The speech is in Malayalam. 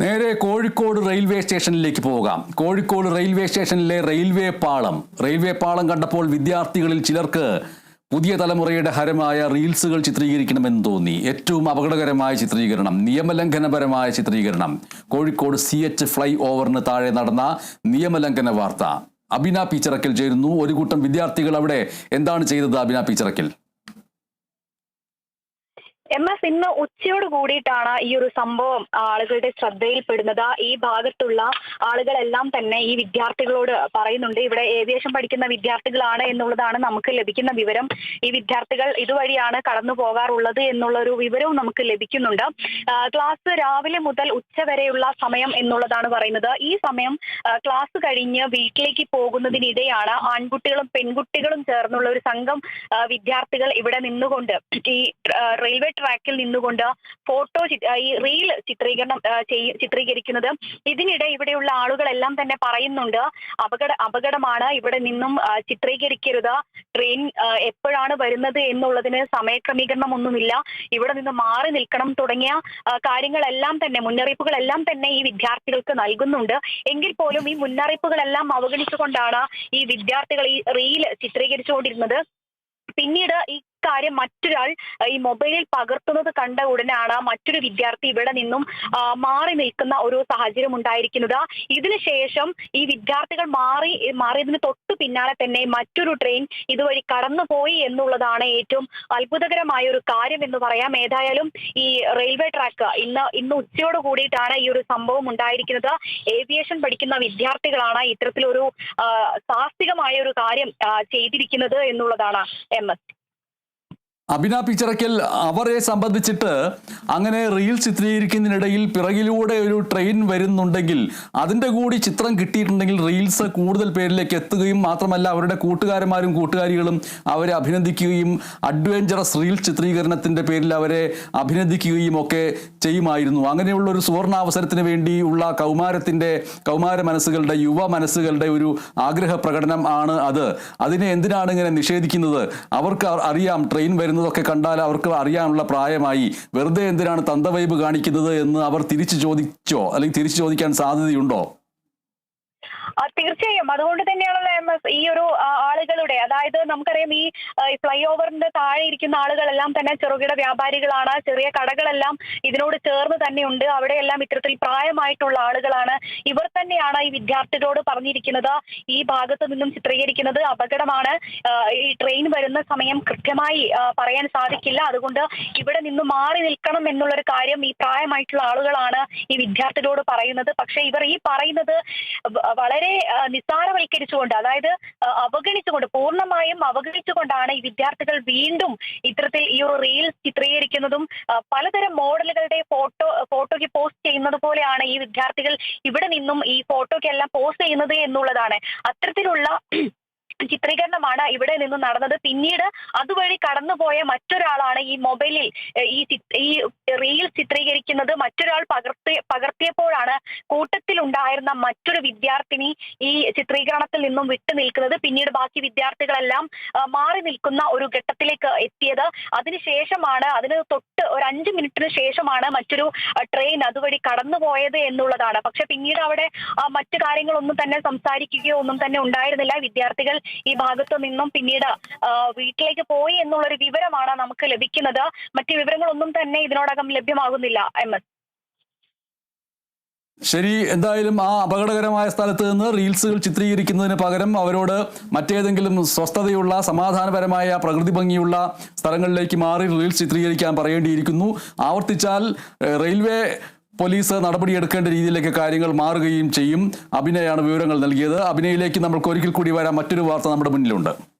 നേരെ കോഴിക്കോട് റെയിൽവേ സ്റ്റേഷനിലേക്ക് പോകാം. കോഴിക്കോട് റെയിൽവേ സ്റ്റേഷനിലെ റെയിൽവേ പാളം. റെയിൽവേ പാളം കണ്ടപ്പോൾ വിദ്യാർത്ഥികളിൽ ചിലർക്ക് പുതിയ തലമുറയുടെ ഹരമായ റീൽസുകൾ ചിത്രീകരിക്കണമെന്ന് തോന്നി. ഏറ്റവും അപകടകരമായ ചിത്രീകരണം നിയമലംഘനപരമായ ചിത്രീകരണം. കോഴിക്കോട് സി എച്ച് ഫ്ലൈ ഓവറിന് താഴെ നടന്ന നിയമലംഘന വാർത്ത. അബിന പീച്ചറക്കിൽ ചേരുന്നു. ഒരു കൂട്ടം വിദ്യാർത്ഥികൾ അവിടെ. എന്താണ് ചെയ്തത് അബിന പീച്ചറക്കൽ? എം എസ് ഇന്ന് ഉച്ചയോട് കൂടിയിട്ടാണ് ഈ ഒരു സംഭവം ആളുകളുടെ ശ്രദ്ധയിൽപ്പെടുന്നത്. ഈ ഭാഗത്തുള്ള ആളുകളെല്ലാം തന്നെ ഈ വിദ്യാർത്ഥികളോട് പറയുന്നുണ്ട് ഇവിടെ ഏവിയേഷൻ പഠിക്കുന്ന വിദ്യാർത്ഥികളാണ് എന്നുള്ളതാണ് നമുക്ക് ലഭിക്കുന്ന വിവരം. ഈ വിദ്യാർത്ഥികൾ ഇതുവഴിയാണ് കടന്നു പോകാറുള്ളത് എന്നുള്ള ഒരു വിവരവും നമുക്ക് ലഭിക്കുന്നുണ്ട്. ക്ലാസ് രാവിലെ മുതൽ ഉച്ച വരെയുള്ള സമയം എന്നുള്ളതാണ് പറയുന്നത്. ഈ സമയം ക്ലാസ് കഴിഞ്ഞ് വീട്ടിലേക്ക് പോകുന്നതിനിടെയാണ് ആൺകുട്ടികളും പെൺകുട്ടികളും ചേർന്നുള്ള ഒരു സംഘം വിദ്യാർത്ഥികൾ ഇവിടെ നിന്നുകൊണ്ട് ഈ റെയിൽവേ ട്രാക്കിൽ നിന്നുകൊണ്ട് ഫോട്ടോ ഈ റീൽ ചിത്രീകരണം ചിത്രീകരിക്കുന്നത്. ഇതിനിടെ ഇവിടെയുള്ള ആളുകളെല്ലാം തന്നെ പറയുന്നുണ്ട് അപകട അപകടമാണ് ഇവിടെ നിന്നും ചിത്രീകരിക്കരുത്. ട്രെയിൻ എപ്പോഴാണ് വരുന്നത് എന്നുള്ളതിന് സമയക്രമീകരണം ഒന്നുമില്ല ഇവിടെ നിന്ന് മാറി നിൽക്കണം തുടങ്ങിയ കാര്യങ്ങളെല്ലാം തന്നെ മുന്നറിയിപ്പുകളെല്ലാം തന്നെ ഈ വിദ്യാർത്ഥികൾക്ക് നൽകുന്നുണ്ട്. എങ്കിൽ പോലും ഈ മുന്നറിയിപ്പുകളെല്ലാം അവഗണിച്ചുകൊണ്ടാണ് ഈ വിദ്യാർത്ഥികൾ ഈ റീൽ ചിത്രീകരിച്ചുകൊണ്ടിരുന്നത്. പിന്നീട് ഈ കാര്യം മറ്റൊരാൾ ഈ മൊബൈലിൽ പകർത്തുന്നത് കണ്ട ഉടനാണ് മറ്റൊരു വിദ്യാർത്ഥി ഇവിടെ നിന്നും മാറി നിൽക്കുന്ന ഒരു സാഹചര്യം ഉണ്ടായിരിക്കുന്നത്. ഇതിനുശേഷം ഈ വിദ്യാർത്ഥികൾ മാറി മാറിയതിന് തൊട്ടു പിന്നാലെ തന്നെ മറ്റൊരു ട്രെയിൻ ഇതുവഴി കടന്നുപോയി എന്നുള്ളതാണ് ഏറ്റവും അത്ഭുതകരമായ ഒരു കാര്യം എന്ന് പറയാം. ഏതായാലും ഈ റെയിൽവേ ട്രാക്ക് ഇന്ന് ഇന്ന് ഉച്ചയോട് കൂടിയിട്ടാണ് ഈ ഒരു സംഭവം ഉണ്ടായിരിക്കുന്നത്. ഏവിയേഷൻ പഠിക്കുന്ന വിദ്യാർത്ഥികളാണ് ഇത്തരത്തിലൊരു സാഹസികമായ ഒരു കാര്യം ചെയ്തിരിക്കുന്നത് എന്നുള്ളതാണ് എം എസ്. അബിന പിച്ചറയ്ക്കൽ അവരെ സംബന്ധിച്ചിട്ട് അങ്ങനെ റീൽ ചിത്രീകരിക്കുന്നതിനിടയിൽ പിറകിലൂടെ ഒരു ട്രെയിൻ വരുന്നുണ്ടെങ്കിൽ അതിന്റെ കൂടി ചിത്രം കിട്ടിയിട്ടുണ്ടെങ്കിൽ റീൽസ് കൂടുതൽ പേരിലേക്ക് എത്തുകയും മാത്രമല്ല അവരുടെ കൂട്ടുകാരന്മാരും കൂട്ടുകാരികളും അവരെ അഭിനന്ദിക്കുകയും അഡ്വഞ്ചറസ് റീൽ ചിത്രീകരണത്തിന്റെ പേരിൽ അവരെ അഭിനന്ദിക്കുകയും ഒക്കെ ചെയ്യുമായിരുന്നു. അങ്ങനെയുള്ള ഒരു സുവർണാവസരത്തിന് വേണ്ടിയുള്ള കൗമാരത്തിന്റെ കൗമാര മനസ്സുകളുടെ യുവ മനസ്സുകളുടെ ഒരു ആഗ്രഹ പ്രകടനം ആണ് അത്. അതിനെ എന്തിനാണ് ഇങ്ങനെ നിഷേധിക്കുന്നത്? അവർക്ക് അറിയാം ട്രെയിൻ വരുന്നതൊക്കെ കണ്ടാൽ അവർക്ക് അറിയാനുള്ള പ്രായമായി വെറുതെ എന്തിനാണ് തന്തവൈബ് കാണിക്കുന്നത് എന്ന് അവർ തിരിച്ചു ചോദിച്ചോ? അല്ലെങ്കിൽ തിരിച്ചു ചോദിക്കാൻ സാധ്യതയുണ്ടോ? തീർച്ചയായും. അതുകൊണ്ട് തന്നെയാണല്ലോ എം എസ് ഈ ഒരു ആളുകളുടെ അതായത് നമുക്കറിയാം ഈ ഫ്ലൈ ഓവറിന്റെ താഴെ ഇരിക്കുന്ന ആളുകളെല്ലാം തന്നെ ചെറുകിട വ്യാപാരികളാണ്. ചെറിയ കടകളെല്ലാം ഇതിനോട് ചേർന്ന് തന്നെയുണ്ട്. അവിടെയെല്ലാം ഇത്തരത്തിൽ പ്രായമായിട്ടുള്ള ആളുകളാണ്. ഇവർ തന്നെയാണ് ഈ വിദ്യാർത്ഥികളോട് പറഞ്ഞിരിക്കുന്നത്. ഈ ഭാഗത്ത് നിന്നും ചിത്രീകരിക്കുന്നത് അപകടമാണ്. ഈ ട്രെയിൻ വരുന്ന സമയം കൃത്യമായി പറയാൻ സാധിക്കില്ല. അതുകൊണ്ട് ഇവിടെ നിന്ന് മാറി നിൽക്കണം എന്നുള്ളൊരു കാര്യം ഈ പ്രായമായിട്ടുള്ള ആളുകളാണ് ഈ വിദ്യാർത്ഥികളോട് പറയുന്നത്. പക്ഷേ ഇവർ ഈ പറയുന്നത് വളരെ നിസ്സാരവൽക്കരിച്ചുകൊണ്ട് അതായത് അവഗണിച്ചുകൊണ്ട് പൂർണമായും അവഗണിച്ചുകൊണ്ടാണ് ഈ വിദ്യാർത്ഥികൾ വീണ്ടും ഇത്തരത്തിൽ ഈ ഒരു റീൽസ് ചിത്രീകരിക്കുന്നതും പലതരം മോഡലുകളുടെ ഫോട്ടോ ഫോട്ടോയ്ക്ക് പോസ്റ്റ് ചെയ്യുന്നത് പോലെയാണ് ഈ വിദ്യാർത്ഥികൾ ഇവിടെ നിന്നും ഈ ഫോട്ടോയ്ക്കെല്ലാം പോസ്റ്റ് ചെയ്യുന്നത് എന്നുള്ളതാണ്. അത്തരത്തിലുള്ള ചിത്രീകരണമാണ് ഇവിടെ നിന്ന് നടന്നത്. പിന്നീട് അതുവഴി കടന്നുപോയ മറ്റൊരാളാണ് ഈ മൊബൈലിൽ ഈ ഈ റീൽ ചിത്രീകരിക്കുന്നത്. മറ്റൊരാൾ പകർത്തി പകർത്തിയപ്പോഴാണ് കൂട്ടത്തിൽ ഉണ്ടായിരുന്ന മറ്റൊരു വിദ്യാർത്ഥിനി ഈ ചിത്രീകരണത്തിൽ നിന്നും വിട്ടു നിൽക്കുന്നത്. പിന്നീട് ബാക്കി വിദ്യാർത്ഥികളെല്ലാം മാറി നിൽക്കുന്ന ഒരു ഘട്ടത്തിലേക്ക് എത്തിയത്. അതിനുശേഷമാണ് അതിന് തൊട്ട് ഒരു അഞ്ച് മിനിറ്റിന് ശേഷമാണ് മറ്റൊരു ട്രെയിൻ അതുവഴി കടന്നുപോയത് എന്നുള്ളതാണ്. പക്ഷെ പിന്നീട് അവിടെ മറ്റു കാര്യങ്ങളൊന്നും തന്നെ സംസാരിക്കുകയോ ഒന്നും തന്നെ ഉണ്ടായിരുന്നില്ല. വിദ്യാർത്ഥികൾ ഈ ഭാഗത്തു നിന്നും പിന്നീട് വീട്ടിലേക്ക് പോയി എന്നുള്ളൊരു വിവരമാണ് നമുക്ക് ലഭിക്കുന്നത്. മറ്റു വിവരങ്ങളൊന്നും തന്നെ ഇതിനോടകം ലഭ്യമാകുന്നില്ല എം എസ്. ശരി എന്തായാലും ആ അപകടകരമായ സ്ഥലത്ത് നിന്ന് റീൽസുകൾ ചിത്രീകരിക്കുന്നതിന് പകരം അവരോട് മറ്റേതെങ്കിലും സ്വസ്ഥതയുള്ള സമാധാനപരമായ പ്രകൃതി ഭംഗിയുള്ള സ്ഥലങ്ങളിലേക്ക് മാറി റീൽസ് ചിത്രീകരിക്കാൻ പറയേണ്ടിയിരിക്കുന്നു. ആവർത്തിച്ചാൽ റെയിൽവേ പോലീസ് നടപടിയെടുക്കേണ്ട രീതിയിലേക്ക് കാര്യങ്ങൾ മാറുകയും ചെയ്യും. അഭിനയാണ് വിവരങ്ങൾ നൽകിയത്. അഭിനയിലേക്ക് നമ്മൾക്ക് ഒരിക്കൽ കൂടി വരാൻ മറ്റൊരു വാർത്ത നമ്മുടെ മുന്നിലുണ്ട്.